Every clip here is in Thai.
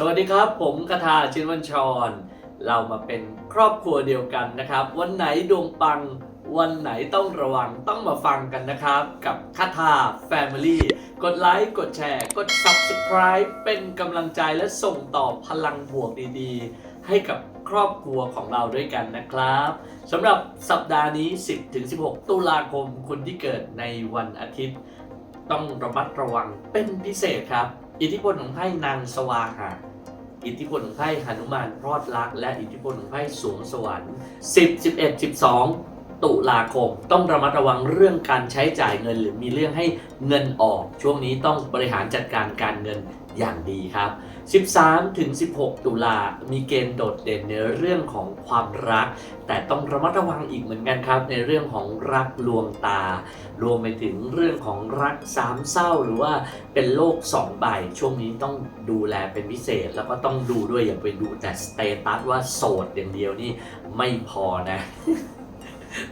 สวัสดีครับ ผมคาถาชินวันชร เรามาเป็นครอบครัวเดียวกันนะครับ วันไหนดวงปัง วันไหนต้องระวังต้องมาฟังกันนะครับ กับคาถาแฟมิลี่กดไลค์กดแชร์ กด Subscribe เป็นกำลังใจและส่งต่อพลังบวกดีๆ ให้กับครอบครัวของเราด้วยกันนะครับสำหรับสัปดาห์นี้ 10-16 ตุลาคมคนที่เกิดในวันอาทิตย์ ต้องระมัดระวังเป็นพิเศษครับ อิทธิพลของไพ่นางสวาหะ อิทธิพลของไพ่หนุมานพรอดรัก และอิทธิพลของไพ่สูงสวรรค์ 10 11 12 ตุลาคม ต้องระมัดระวังเรื่องการใช้จ่ายเงิน หรือมีเรื่องให้เงินออก ช่วงนี้ต้องบริหารจัดการการเงิน อย่างดีครับ 13 ถึง 16 ตุลา มีเกณฑ์โดดเด่นในเรื่องของความรัก แต่ต้องระมัดระวังอีกเหมือนกันครับ ในเรื่องของรักลวงตา รวมไปถึงเรื่องของรักสามเศร้า หรือว่าเป็นโลกสองใบ ช่วงนี้ต้องดูแลเป็นพิเศษ แล้วก็ต้องดูด้วยอย่าไปดูแต่สเตตัสว่าโสดอย่างเดียวนี่ไม่พอนะ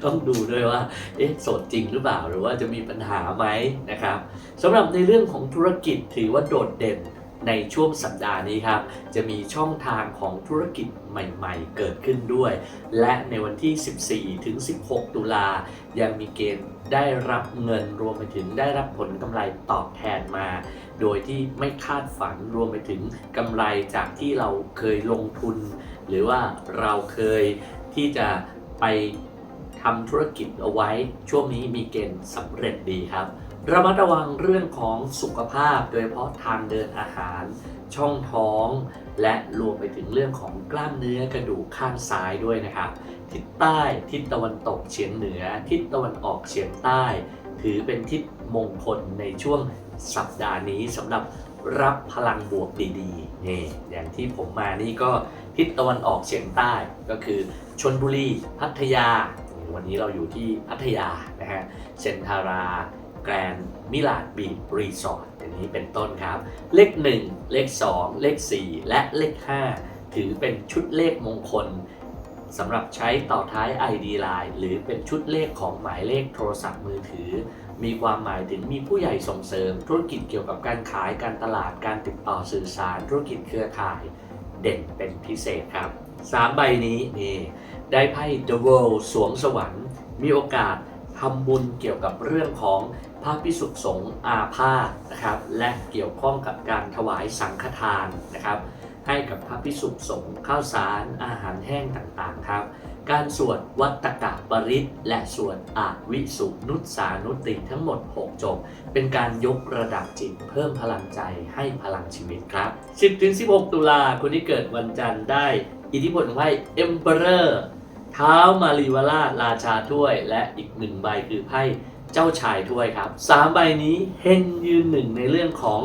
ต้องดูด้วยว่า เอ๊ะ โสดจริงหรือเปล่า หรือว่าจะมีปัญหาไหมนะครับสำหรับในเรื่องของธุรกิจถือว่าโดดเด่นในช่วงสัปดาห์นี้ครับ จะมีช่องทางของธุรกิจใหม่ๆ เกิดขึ้นด้วย และในวันที่ 14 ถึง 16 ตุลา ยังมีเกณฑ์ได้รับเงินรวมไปถึงได้รับผลกำไรตอบแทนมา โดยที่ไม่คาดฝันรวมไปถึงกำไรจากที่เราเคยลงทุน หรือว่าเราเคยที่จะไป ทำธุรกิจเอาไว้ ช่วงนี้มีเกณฑ์สำเร็จดีครับระมัดระวังเรื่องของสุขภาพ โดยเฉพาะทางเดินอาหาร ช่องท้อง และรวมไปถึงเรื่องของกล้ามเนื้อกระดูกข้างซ้ายด้วยนะครับ ทิศใต้ทิศตะวันตกเฉียงเหนือ ทิศตะวันออกเฉียงใต้ ถือเป็นทิศมงคลในช่วงสัปดาห์นี้สำหรับรับพลังบวกดีๆนี่อย่างที่ผมมานี่ก็ทิศตะวันออกเฉียงใต้ก็คือชนบุรี พัทยา วันนี้เราอยู่ที่พัทยานะฮะเซนทาราแกรนมิลาดบีรีสอร์ทอย่างนี้เป็นต้นครับ เลข 1 เลข 2 เลข 4 และเลข 5 ถือเป็นชุดเลขมงคลสำหรับใช้ต่อท้าย ID Line หรือเป็นชุดเลขของหมายเลขโทรศัพท์มือถือ มีความหมายถึงมีผู้ใหญ่ส่งเสริม ธุรกิจเกี่ยวกับการขายการตลาดการติดต่อสื่อสาร ธุรกิจเครือข่าย เด่นเป็นพิเศษครับ 3 ใบนี้นี่ ได้ไพ่ The World สวงสวรรค์ มีโอกาสทำบุญเกี่ยวกับเรื่องของพระพิสุขสงฆ์อาพาธนะครับและเกี่ยวข้องกับการถวายสังฆทานนะครับให้กับพระพิสุขสงฆ์ข้าวสารอาหารแห้งต่างๆครับ การสวดวัตกะปริตและสวดอาวิสุนุตสานุติทั้งหมด 6 จบ เป็นการยกระดับจิตเพิ่มพลังใจให้พลังชีวิตครับ 10-16 ตุลาคนที่เกิดวันจันทร์ได้ อิทธิพลของไพ่ Emperor ท้ามารีวราชราชาถ้วย และอีกหนึ่งใบคือไพ่เจ้าชายถ้วยครับสามใบนี้เฮงยืนหนึ่งในเรื่องของ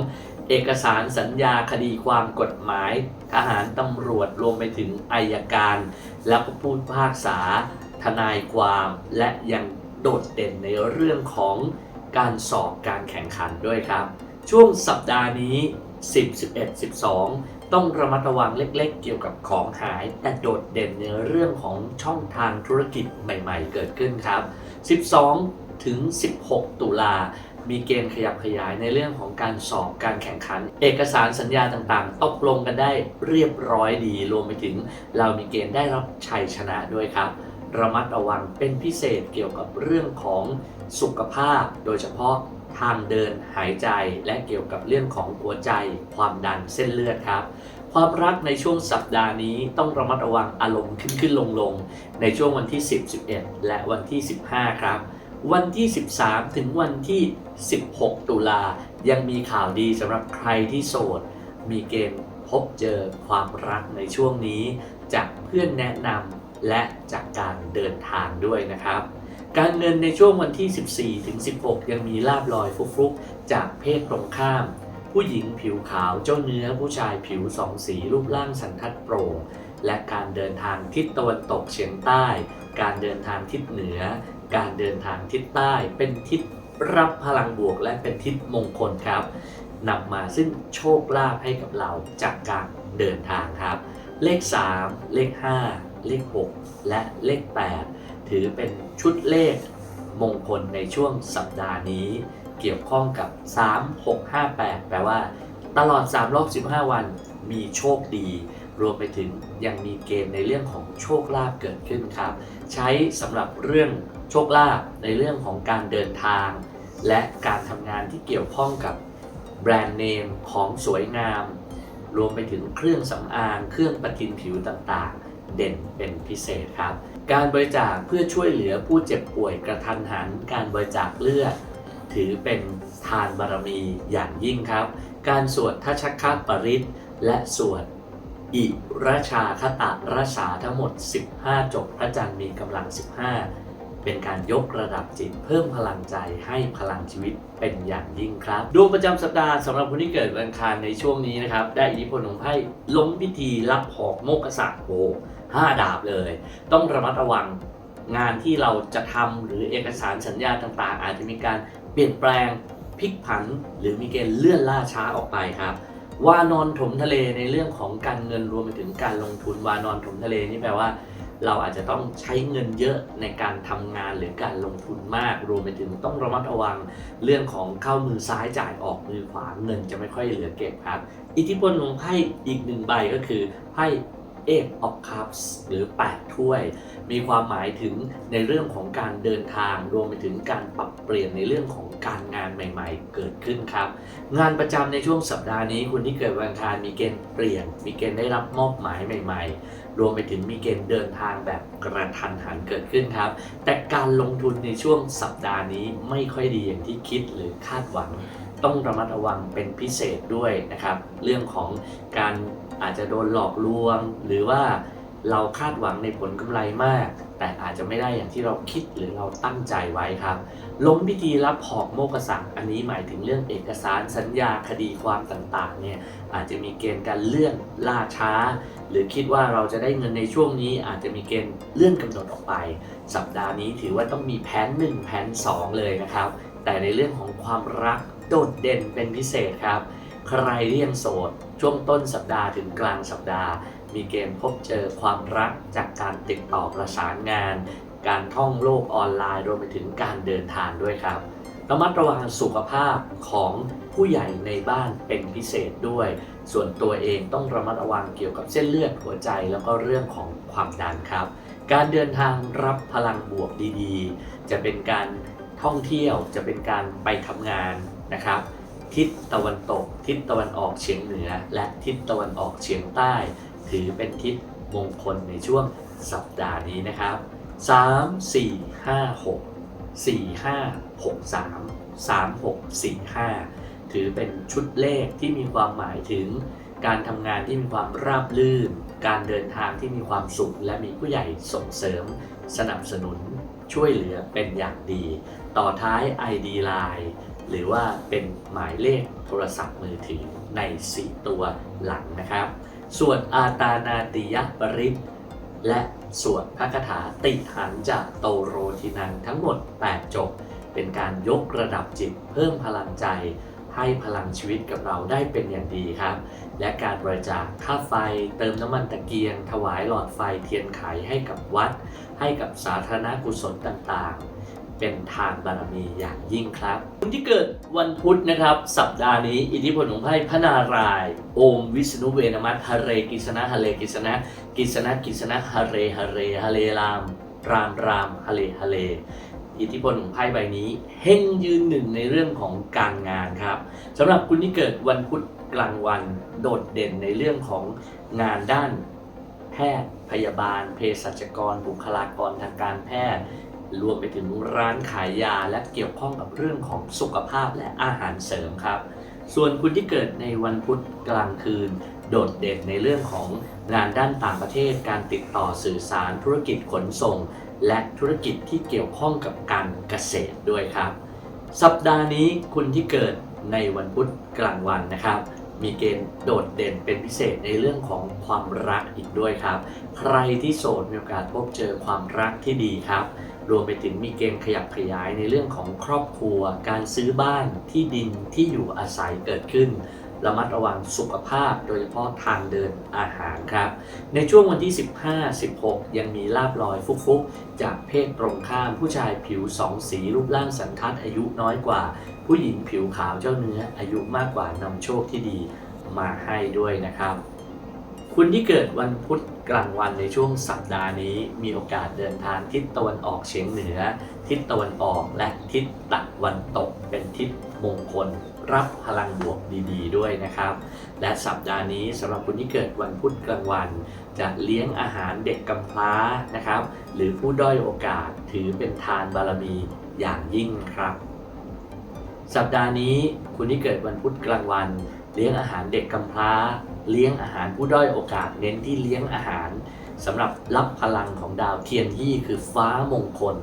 เอกสารสัญญาคดีความกฎหมาย ทหารตำรวจรวมไปถึงอายการ แล้วก็ผู้พิพากษา ทนายความและยังโดดเด่นในเรื่องของการสอบการแข่งขันด้วยครับ ช่วงสัปดาห์นี้ 10 11 12 ต้องระมัดระวังเล็ก ๆ เกี่ยวกับของหาย แต่โดดเด่นในเรื่องของช่องทางธุรกิจใหม่ ๆ เกิดขึ้นครับ 12 ถึง 16 ตุลามีเกณฑ์ขยับขยายในเรื่องของการสอบการแข่งขัน เอกสารสัญญาต่างๆ ตกลงกันได้เรียบร้อยดี รวมไปถึงเรามีเกณฑ์ได้รับชัยชนะด้วยครับ ระมัดระวังเป็นพิเศษเกี่ยวกับเรื่องของสุขภาพ โดยเฉพาะ ทางเดินหายใจและเกี่ยวกับเรื่องของหัวใจ ความดันเส้นเลือดครับ ความรักในช่วงสัปดาห์นี้ต้องระมัดระวังอารมณ์ขึ้นขึ้นลงลงในช่วงวันที่ 10 11 และวันที่ 15 ครับ วันที่ 13 ถึงวันที่ 16 ตุลายังมีข่าวดีสำหรับใครที่โสด มีเกณฑ์พบเจอความรักในช่วงนี้ จากเพื่อนแนะนำและจากการเดินทางด้วยนะครับ การเงินในช่วงวันที่ 14 ถึง 16 ยังมีลาบลอยฟุกๆจากเพศตรงข้าม ผู้หญิงผิวขาวเจ้าเนื้อผู้ชายผิวสองสีรูปร่างสันทัดโปร่งและการเดินทางทิศตะวันตกเฉียงใต้ การเดินทางทิศเหนือ การเดินทางทิศใต้เป็นทิศรับพลังบวกและเป็นทิศมงคลครับนำมาซึ่งโชคลาภให้กับเราจากการเดินทางครับ เลข 3 เลข 5 เลข 6 และเลข 8 ถือเป็นชุดเลขมงคลในช่วงสัปดาห์นี้ เกี่ยวข้องกับ 3 6 5 8 แปลว่า ตลอด 3 รอบ 15 วันมีโชคดี รวมไปถึงยังมีเกณฑ์ในเรื่องของโชคลาภเกิดขึ้นครับ ใช้สำหรับเรื่องโชคลาภในเรื่องของการเดินทาง และการทำงานที่เกี่ยวข้องกับแบรนด์เนมของสวยงาม รวมไปถึงเครื่องสำอาง เครื่องประทินผิวต่าง เด่นเป็นพิเศษครับ การบริจาคเพื่อช่วยเหลือผู้เจ็บป่วยกระทันหัน การบริจาคเลือด ถือเป็นทานบารมีอย่างยิ่งครับ การสวดทัชคาปริตและสวดอิราชาคตะราชาทั้งหมด 15 จบพระจันทร์มีกำลัง 15 เป็นการยกระดับจิตเพิ่มพลังใจให้พลังชีวิตเป็นอย่างยิ่งครับ ดวงประจำสัปดาห์สำหรับคนที่เกิดวันอังคารในช่วงนี้นะครับ ได้อิทธิพลของไพ่ล้มพิธีรับหอกโมกษะโอ้ห้าดาบเลย ต้องระมัดระวังงานที่เราจะทำหรือเอกสารสัญญาต่างๆ อาจจะมีการเปลี่ยนแปลงพลิกผัน หรือมีเกณฑ์เลื่อนล่าช้าออกไปครับวานอนถมทะเลในเรื่องของการเงินรวมไปถึงการลงทุนวานอนถมทะเลนี่แปลว่า เราอาจจะต้องใช้เงินเยอะในการทำงานหรือการลงทุนมาก รวมไปถึงต้องระมัดระวังเรื่องของเข้ามือซ้ายจ่ายออกมือขวาเงินจะไม่ค่อยเหลือเก็บครับ อิทธิพลของไพ่อีกหนึ่งใบก็คือไพ่ เอกออฟคัพส์หรือ 8 ถ้วย มีความหมายถึงในเรื่องของการเดินทาง รวมไปถึงการปรับเปลี่ยนในเรื่องของการงานใหม่ ๆ เกิดขึ้นครับ งานประจำในช่วงสัปดาห์นี้คุณที่เกิดวันอังคารมีเกณฑ์เปลี่ยน มีเกณฑ์ได้รับมอบหมายใหม่ ๆ รวมไปถึงมีเกณฑ์เดินทางแบบกระทันหันเกิดขึ้นครับ แต่การลงทุนในช่วงสัปดาห์นี้ไม่ค่อยดีอย่างที่คิดหรือคาดหวัง ต้องระมัดระวังเป็นพิเศษด้วยนะครับ เรื่องของการอาจจะโดนหลอกลวง หรือว่าเราคาดหวังในผลกำไรมาก แต่อาจจะไม่ได้อย่างที่เราคิดหรือเราตั้งใจไว้ครับ ล้มพิธีรับหอกโมกษักอันนี้หมายถึงเรื่องเอกสารสัญญาคดีความต่างๆเนี่ยอาจจะมีเกณฑ์การเลื่อนล่าช้า หรือคิดว่าเราจะได้เงินในช่วงนี้อาจจะมีเกณฑ์เลื่อนกำหนดออกไป สัปดาห์นี้ถือว่าต้องมีแผน1แผน2 เลยนะครับ แต่ในเรื่องของความรักโดดเด่นเป็นพิเศษครับ ใครที่ยังโสด ช่วงต้นสัปดาห์ถึงกลางสัปดาห์ มีเกณฑ์พบเจอความรักจากการติดต่อประสานงาน การท่องโลกออนไลน์รวมไปถึงการเดินทางด้วยครับ ระมัดระวังสุขภาพของผู้ใหญ่ในบ้านเป็นพิเศษด้วย ส่วนตัวเองต้องระมัดระวังเกี่ยวกับเส้นเลือดหัวใจแล้วก็เรื่องของความดันครับ การเดินทางรับพลังบวกดีๆ จะเป็นการท่องเที่ยวจะเป็นการไปทำงานนะครับ ทิศตะวันตก ทิศตะวันออกเฉียงเหนือ และทิศตะวันออกเฉียงใต้ ถือเป็นทิศมงคลในช่วงสัปดาห์นี้นะครับ 3 4 5 6 4 5 6 3 3 6 4 5 ถือเป็นชุดเลขที่มีความหมายถึง การทำงานที่มีความราบรื่น การเดินทางที่มีความสุข และมีผู้ใหญ่ส่งเสริม สนับสนุน ช่วยเหลือเป็นอย่างดี ต่อท้าย ID Line หรือว่าเป็นหมายเลขโทรศัพท์มือถือใน 4 ตัวหลังนะครับ ส่วนอาตานาติยปริตและ สวดพระคาถาติหันจะโตโรทินังทั้งหมด 8 จบ เป็นการยกระดับจิตเพิ่มพลังใจ ให้พลังชีวิตกับเราได้เป็นอย่างดีครับ และการบริจาคค่าไฟเติมน้ำมันตะเกียง ถวายหลอดไฟเทียนไขให้กับวัด ให้กับสาธารณกุศลต่างๆ เป็นทางบารมีอย่างยิ่งครับคนที่เกิดวันพุธนะครับ สัปดาห์นี้ อิทธิพลของไพ่พระนารายณ์โอมวิษณุเวนมัตฮะเรกิสนะฮะเลกิสนะกิสนะกิสนะฮะเรฮะเรฮะเลราม รามรามฮะเลฮะเลอิทธิพลของไพ่ใบนี้เฮงยืนหนึ่งในเรื่องของการงานครับสำหรับคุณที่เกิดวันพุธกลางวันโดดเด่นในเรื่องของงานด้านแพทย์พยาบาลเภสัชกร บุคลากรทางการแพทย์ รวมไปถึงร้านขายยาและเกี่ยวข้องกับเรื่องของสุขภาพและอาหารเสริมครับ ส่วนคุณที่เกิดในวันพุธกลางคืน โดดเด่นในเรื่องของงานด้านต่างประเทศ การติดต่อสื่อสารธุรกิจขนส่ง และธุรกิจที่เกี่ยวข้องกับการเกษตรด้วยครับ สัปดาห์นี้คุณที่เกิดในวันพุธกลางวันนะครับมีเกณฑ์โดดเด่นเป็นพิเศษในเรื่องของความรักอีกด้วยครับ ใครที่โสดมีโอกาสพบเจอความรักที่ดีครับ รวมไปถึงมีเกณฑ์ขยับขยายในเรื่องของครอบครัว การซื้อบ้านที่ดินที่อยู่อาศัยเกิดขึ้นระมัดระวังสุขภาพโดยเฉพาะทางเดินอาหารครับ ในช่วงวันที่ 15-16 ยังมีลาบลอยฟุกๆ จากเพศตรงข้ามผู้ชายผิวสองสีรูปร่างสันทัดอายุน้อยกว่า ผู้หญิงผิวขาวเจ้าเนื้ออายุมากกว่านำโชคที่ดีมาให้ด้วยนะครับ คุณที่เกิดวันพุธกลางวันในช่วงสัปดาห์นี้ มีโอกาสเดินทางทิศตะวันออกเฉียงเหนือ ทิศตะวันออกและทิศตะวันตกเป็นทิศมงคล รับพลังบวกดี ๆ ด้วยนะครับ และสัปดาห์นี้สำหรับคุณที่เกิดวันพุธกลางวัน จะเลี้ยงอาหารเด็กกำพร้านะครับ หรือผู้ด้อยโอกาสถือเป็นทานบารมีอย่างยิ่งครับ สัปดาห์นี้คุณที่เกิดวันพุธกลางวัน เลี้ยงอาหารเด็กกำพร้า เลี้ยงอาหารผู้ด้อยโอกาสเน้นที่เลี้ยงอาหารสำหรับรับพลังของดาวเทียนยี่คือฟ้ามงคล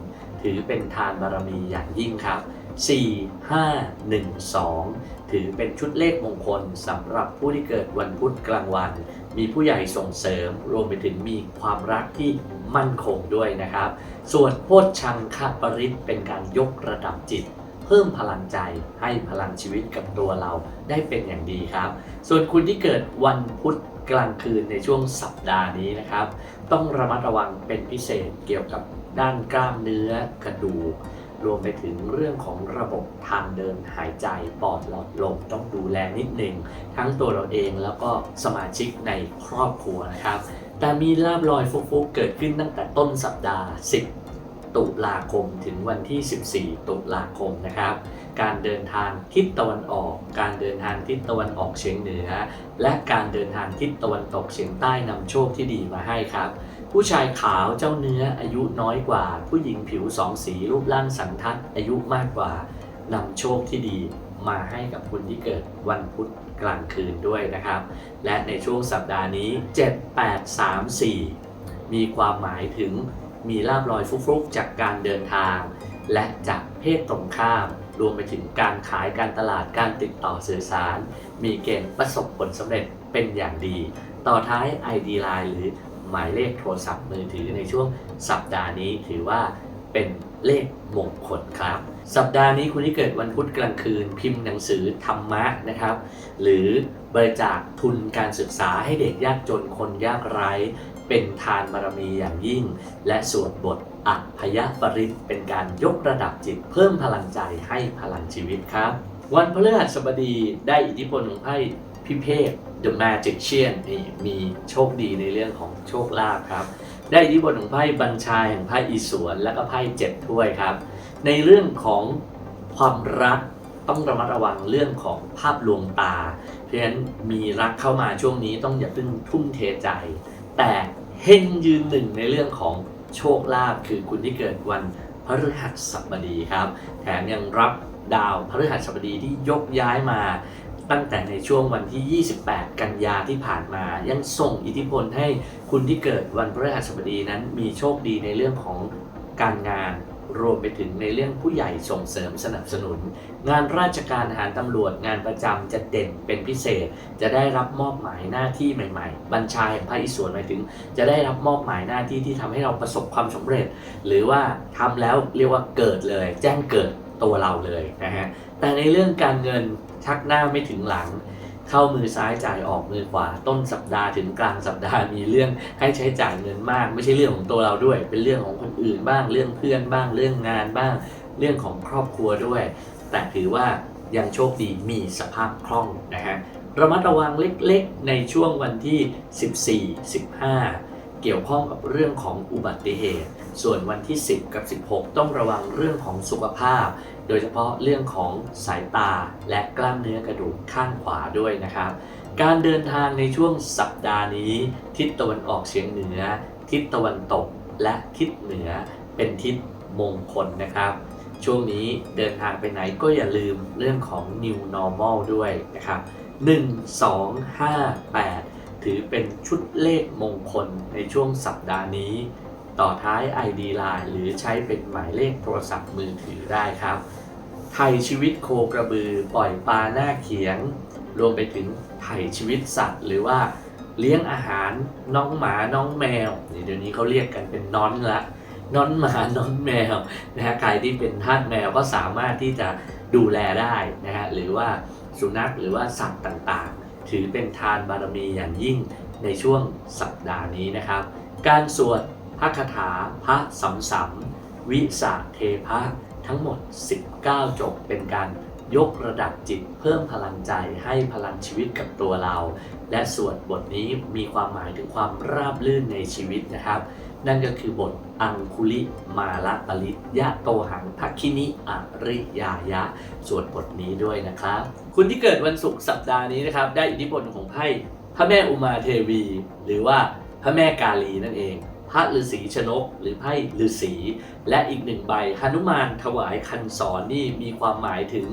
ถือเป็นทานบารมีอย่างยิ่งครับ 4 5 1 2 ถือเป็นชุดเลขมงคลสำหรับผู้ที่เกิดวันพุธกลางวัน มีผู้ใหญ่ส่งเสริม รวมไปถึงมีความรักที่มั่นคงด้วยนะครับ ส่วนโพชชังคปริตเป็นการยกระดับจิต เพิ่มพลังใจให้พลังชีวิตกับตัวเราได้เป็นอย่างดีครับ ส่วนคุณที่เกิดวันพุธกลางคืนในช่วงสัปดาห์นี้นะครับ ต้องระมัดระวังเป็นพิเศษเกี่ยวกับด้านกล้ามเนื้อกระดูกรวมไปถึงเรื่องของระบบทางเดินหายใจปอดหลอดลมต้องดูแลนิดหนึ่งทั้งตัวเราเองแล้วก็สมาชิกในครอบครัวนะครับ แต่มีลาบลอยฟุกๆเกิดขึ้นตั้งแต่ต้นสัปดาห์ 10 ตุลาคมถึงวันที่ 14 ตุลาคมนะครับ การเดินทางทิศตะวันออก การเดินทางทิศตะวันออกเฉียงเหนือ และการเดินทางทิศตะวันตกเฉียงใต้นำโชคที่ดีมาให้ครับ ผู้ชายขาวเจ้าเนื้ออายุน้อยกว่า ผู้หญิงผิวสองสีรูปร่างสันทัดอายุมากกว่านำโชคที่ดีมาให้กับคุณที่เกิดวันพุธกลางคืนด้วยนะครับ และในช่วงสัปดาห์นี้ 7 8 3 4 มีความหมายถึง มีลาบลอยฟุกๆ จากการเดินทาง และจากเพศตรงข้าม รวมไปถึงการขายการตลาดการติดต่อสื่อสาร มีเกณฑ์ประสบผลสำเร็จเป็นอย่างดี ต่อท้าย ID Line หรือหมายเลขโทรศัพท์มือถือในช่วงสัปดาห์นี้ถือว่าเป็นเลขมงคลครับ สัปดาห์นี้คุณที่เกิดวันพุธกลางคืน พิมพ์หนังสือธรรมะนะครับ หรือบริจาคทุนการศึกษาให้เด็กยากจนคนยากไร้ เป็นทานบารมีอย่างยิ่ง และสวดบทอัพพยปริตเป็นการยกระดับจิตเพิ่มพลังใจให้พลังชีวิตครับ วันพฤหัสบดีได้อิทธิพลของไพ่พิเภก The Magician นี่มีโชคดีในเรื่องของโชคลาภครับ ได้อิทธิพลของไพ่บัญชาแห่งไพ่อีสวน และก็ไพ่เจ็ดถ้วยครับ ในเรื่องของความรักต้องระมัดระวังเรื่องของภาพลวงตา เพราะฉะนั้นมีรักเข้ามาช่วงนี้ต้องอย่าเพิ่งทุ่มเทใจ แต่เฮงยืนหนึ่งในเรื่องของโชคลาภคือคุณที่เกิดวันพฤหัสบดีครับ แถมยังรับดาวพฤหัสบดีที่ยกย้ายมาตั้งแต่ในช่วงวันที่ 28 กันยาที่ผ่านมา ยังส่งอิทธิพลให้คุณที่เกิดวันพฤหัสบดีนั้นมีโชคดีในเรื่องของการงาน รวมไปถึงในเรื่องผู้ใหญ่ส่งเสริมสนับสนุน งานราชการทหารตำรวจงานประจำจะเด่นเป็นพิเศษ จะได้รับมอบหมายหน้าที่ใหม่ ๆ บัญชาแห่งภาคอีสวนหมายถึง จะได้รับมอบหมายหน้าที่ที่ทำให้เราประสบความสำเร็จ หรือว่าทำแล้วเรียกว่าเกิดเลย แจ้งเกิดตัวเราเลยนะฮะแต่ในเรื่องการเงินชักหน้าไม่ถึงหลัง เข้ามือซ้ายจ่ายออกมือขวา ต้นสัปดาห์ถึงกลางสัปดาห์มีเรื่องให้ใช้จ่ายเงินมาก ไม่ใช่เรื่องของตัวเราด้วย เป็นเรื่องของคนอื่นบ้าง เรื่องเพื่อนบ้าง เรื่องงานบ้าง เรื่องของครอบครัวด้วย แต่ถือว่ายังโชคดีมีสภาพคล่องนะฮะระมัดระวังเล็กๆ ในช่วงวันที่ 14 15เกี่ยวข้องกับเรื่องของอุบัติเหตุ ส่วนวันที่ 10 กับ 16 ต้องระวังเรื่องของสุขภาพ โดยเฉพาะเรื่องของสายตาและกล้ามเนื้อกระดูกข้างขวาด้วยนะครับ การเดินทางในช่วงสัปดาห์นี้ ทิศตะวันออกเฉียงเหนือ ทิศตะวันตกและทิศเหนือเป็นทิศมงคลนะครับ ช่วงนี้เดินทางไปไหนก็อย่าลืมเรื่องของ new normal ด้วยนะครับ1 2 5 8 ถือเป็นชุดเลขมงคลในช่วงสัปดาห์นี้ ต่อท้าย ID Line หรือใช้เป็นหมายเลขโทรศัพท์มือถือได้ครับ ไทยชีวิตโคกระบือปล่อยปลาหน้าเขียง รวมไปถึงไถ่ชีวิตสัตว์ หรือว่าเลี้ยงอาหารน้องหมาน้องแมวเดี๋ยวนี้เขาเรียกกันเป็นน้อนละน้อนหมาน้อนแมวนะฮะใครที่เป็นทาสแมวก็สามารถที่จะดูแลได้นะฮะหรือว่าสุนัขหรือว่าสัตว์ต่างๆ ถือเป็นทานบารมีอย่างยิ่งในช่วงสัปดาห์นี้นะครับ การสวด พระคาถาพระสัมสัมวิสาเทพะทั้งหมด 19 จบเป็นการยกระดับจิตเพิ่มพลังใจให้พลังชีวิตกับตัวเรา และสวดบทนี้มีความหมายถึงความราบรื่นในชีวิตนะครับ นั่นก็คือบทอังคุลิมาละปริยะโตหังทักคินิอริยายะ สวดบทนี้ด้วยนะครับ คุณที่เกิดวันศุกร์สัปดาห์นี้นะครับ ได้อิทธิพลของไพ่พระแม่อุมาเทวี หรือว่าพระแม่กาลีนั่นเอง พระฤาษีชนก หรือไพ่ฤาษีและอีกหนึ่งใบหนุมานถวายคันสอนนี่มีความหมายถึง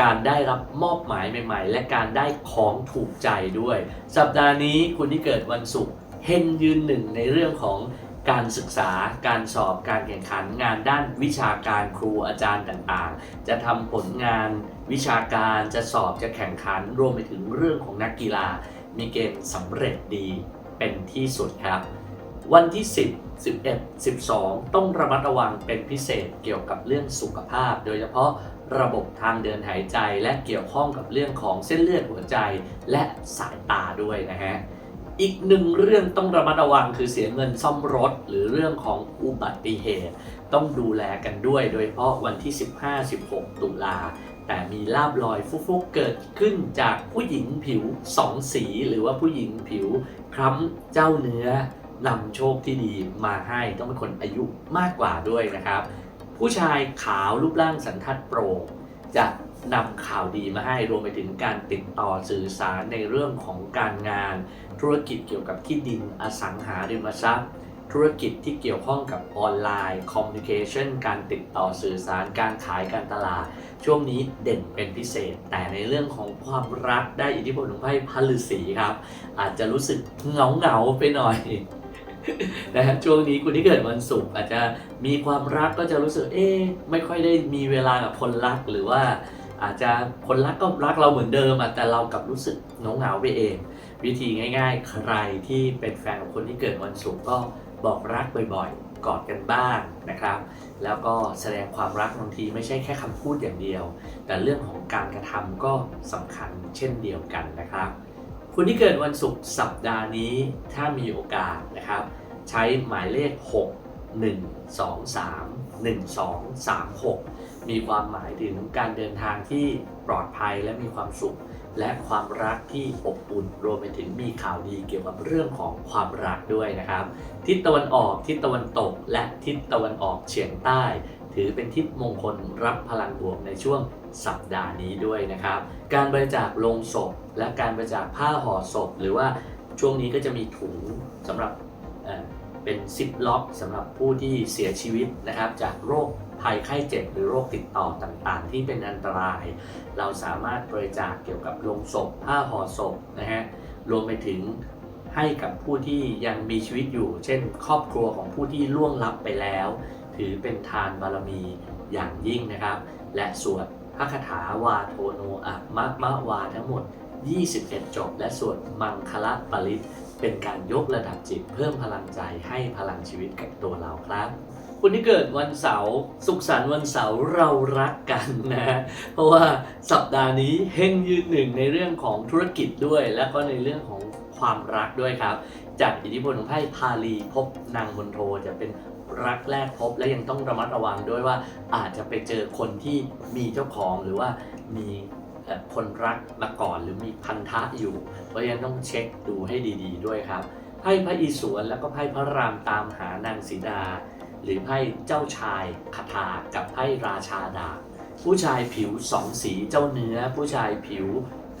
การได้รับมอบหมายใหม่ ๆ และการได้ของถูกใจด้วย สัปดาห์นี้คุณที่เกิดวันศุกร์เฮงยืนหนึ่งในเรื่องของการศึกษา การสอบ การแข่งขัน งานด้านวิชาการครูอาจารย์ต่างๆ จะทำผลงานวิชาการ จะสอบ จะแข่งขัน รวมไปถึงเรื่องของนักกีฬา มีเกณฑ์สำเร็จดีเป็นที่สุดครับ วันที่ 10 11 12 ต้องระมัดระวังเป็นพิเศษเกี่ยวกับเรื่องสุขภาพ โดยเฉพาะระบบทางเดินหายใจและเกี่ยวข้องกับเรื่องของเส้นเลือดหัวใจและสายตาด้วยนะฮะอีกหนึ่งเรื่องต้องระมัดระวังคือเสียเงินซ่อมรถ หรือเรื่องของอุบัติเหตุ ต้องดูแลกันด้วย โดยเฉพาะวันที่ 15-16 ตุลาแต่มีลาบลอยฟุกๆเกิดขึ้นจากผู้หญิงผิวสองสี หรือว่าผู้หญิงผิวคล้ำเจ้าเนื้อ นำโชคที่ดีมาให้ต้องเป็นคนอายุมากกว่าด้วยนะครับ ผู้ชายขาวรูปร่างสันทัดโปร่งจะนำข่าวดีมาให้รวมไปถึงการติดต่อสื่อสารในเรื่องของการงาน ธุรกิจเกี่ยวกับที่ดินอสังหาริมทรัพย์ ธุรกิจที่เกี่ยวข้องกับออนไลน์คอมมิวนิเคชันการติดต่อสื่อสารการขายการตลาด ช่วงนี้เด่นเป็นพิเศษ แต่ในเรื่องของความรักได้อิทธิพลของไพ่พฤษีครับ อาจจะรู้สึกเหงาเหงาๆไปหน่อย นะฮะช่วงนี้คุณที่เกิดวันศุกร์อาจจะมีความรักก็จะรู้สึกเอ๊ะไม่ค่อยได้มีเวลากับคนรักหรือว่า อาจจะคนรักก็รักเราเหมือนเดิมแต่เรากลับรู้สึกเหงาเหงาไปเอง วิธีง่าย ๆ ใครที่เป็นแฟนของคนที่เกิดวันศุกร์ก็บอกรักบ่อยๆกอดกันบ้างนะครับ แล้วก็แสดงความรักบางทีไม่ใช่แค่คำพูดอย่างเดียว แต่เรื่องของการกระทำก็สำคัญเช่นเดียวกันนะครับคุณที่เกิดวันศุกร์สัปดาห์นี้ถ้ามีโอกาสนะครับ ใช้หมายเลข 6 1 2 3 1 2 3 6 มีความหมายถึงการเดินทางที่ปลอดภัยและมีความสุข และความรักที่อบอุ่นรวมไปถึงมีข่าวดีเกี่ยวกับเรื่องของความรักด้วยนะครับ ทิศตะวันออกทิศตะวันตก และทิศตะวันออกเฉียงใต้ ถือเป็นทิศมงคลรับพลังบวกในช่วงสัปดาห์นี้ด้วยนะครับ การบริจาคลงศพ และการบริจาคผ้าห่อศพ หรือว่าช่วงนี้ก็จะมีถุงสำหรับ เป็นซิปล็อกสำหรับผู้ที่เสียชีวิตนะครับ จากโรคภัยไข้เจ็บหรือโรคติดต่อต่างๆ ที่เป็นอันตราย เราสามารถบริจาคเกี่ยวกับโลงศพ ผ้าห่อศพนะฮะรวมไปถึงให้กับผู้ที่ยังมีชีวิตอยู่ เช่น ครอบครัวของผู้ที่ล่วงลับไปแล้ว ถือเป็นทานบารมีอย่างยิ่งนะครับ และสวดพระคาถาวาโทโนอะมะมะวาทั้งหมด 21 จบ และสวดมังคละปริตเป็นการยกระดับจิตเพิ่มพลังใจให้พลังชีวิตกับตัวเราครับคุณที่เกิดวันเสาร์สุขสันต์วันเสาร์เรารักกันนะ เพราะว่าสัปดาห์นี้เฮงยืนหนึ่งในเรื่องของธุรกิจด้วย และก็ในเรื่องของความรักด้วยครับ จากอิทธิพลของไพ่พาลีพบนางมนโทจะเป็นรักแรกพบและยังต้องระมัดระวังด้วยว่าอาจจะไปเจอคนที่มีเจ้าของหรือว่ามี เอ่คนรักมาก่อนหรือมีพันธะอยู่ เพราะฉะนั้นต้องเช็คดูให้ดีๆด้วยครับไพ่พระอิศวรแล้วก็ไพ่พระรามตามหานางสีดา หรือไพ่เจ้าชายคาถากับไพ่ราชาดาบผู้ชายผิวสองสีเจ้าเนื้อ ผู้ชายผิว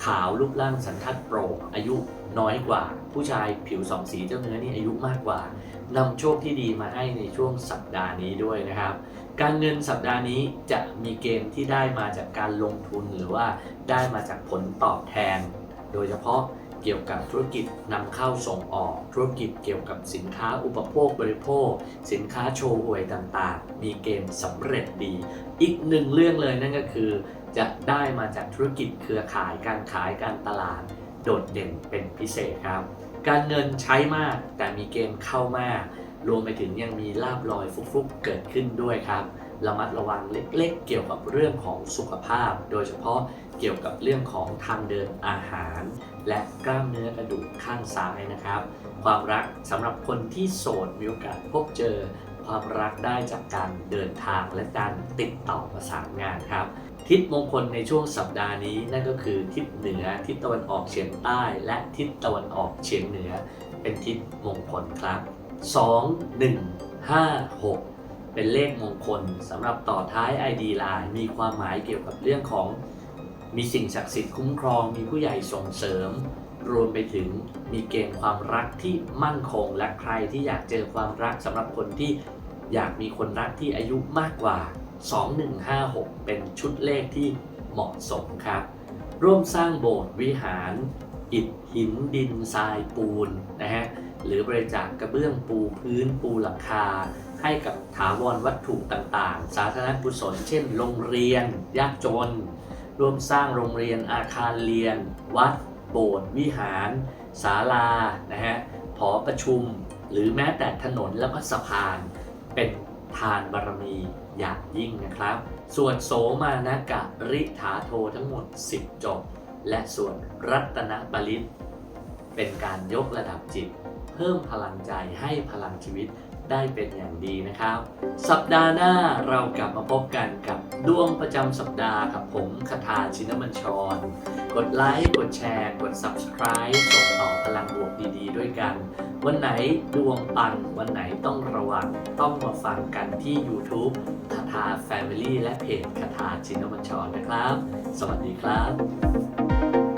ขาวรูปร่างสันทัดโปร่งอายุน้อยกว่า ผู้ชายผิวสองสีเจ้าเนื้อนี่อายุมากกว่านำโชคที่ดีมาให้ในช่วงสัปดาห์นี้ด้วยนะครับ การเงินสัปดาห์นี้จะมีเกณฑ์ที่ได้มาจากการลงทุนหรือว่าได้มาจากผลตอบแทน โดยเฉพาะเกี่ยวกับธุรกิจนำเข้าส่งออก ธุรกิจเกี่ยวกับสินค้าอุปโภคบริโภค สินค้าโชว์หวยต่างๆ มีเกณฑ์สำเร็จดี อีกหนึ่งเรื่องเลยนั่นก็คือ จะได้มาจากธุรกิจเครือข่ายการขายการตลาด โดดเด่นเป็นพิเศษครับ การเงินใช้มากแต่มีเกณฑ์เข้ามาก รวมไปถึงยังมีลาบลอยฟุกๆเกิดขึ้นด้วยครับระมัดระวังเล็กๆ เกี่ยวกับเรื่องของสุขภาพ โดยเฉพาะเกี่ยวกับเรื่องของทางเดินอาหาร และกล้ามเนื้อกระดูกข้างซ้ายนะครับ ความรักสำหรับคนที่โสดมีโอกาสพบเจอ ความรักได้จากการเดินทางและการติดต่อประสานงานครับ ทิศมงคลในช่วงสัปดาห์นี้นั่นก็คือทิศเหนือทิศตะวันออกเฉียงใต้ และทิศตะวันออกเฉียงเหนือ เป็นทิศมงคลครับ 2 1 5 6 เป็นเลขมงคลสำหรับต่อท้าย ID Line มีความหมายเกี่ยวกับเรื่องของ มีสิ่งศักดิ์สิทธิ์คุ้มครอง มีผู้ใหญ่ส่งเสริม รวมไปถึงมีเกณฑ์ความรักที่มั่นคงและใครที่อยากเจอความรักสำหรับคนที่อยากมีคนรักที่อายุมากกว่า 2156 เป็นชุดเลขที่เหมาะสมครับ ร่วมสร้างโบสถ์วิหาร อิฐหินดินทรายปูนนะฮะ หรือบริจาคกระเบื้องปูพื้นปูหลังคา ให้กับถาวรวัตถุต่างๆ สาธารณกุศล เช่น โรงเรียน ยากจน ร่วมสร้างโรงเรียนอาคารเรียน วัด โบสถ์วิหารศาลานะฮะหอประชุม หรือแม้แต่ถนนแล้วก็สะพาน เป็นทานบารมีอย่างยิ่งนะครับส่วนโสมานะกะริถาโททั้งหมด 10 จบ และส่วนรัตนบลิตเป็นการยกระดับจิต พิ่มพลังใจให้พลังชีวิตได้เป็นอย่างดีนะครับ สัปดาห์หน้าเรากลับมาพบกันกับดวงประจำสัปดาห์กับผมคาทาชินมัญชร กดไลค์ กดแชร์ กด Subscribe ส่งต่อพลังบวกดีๆ ด้วยกัน วันไหนดวงปัง วันไหนต้องระวัง ต้องมาฟังกันที่ YouTube คาทา Family และเพจคาทาชินมัญชรนะครับ สวัสดีครับ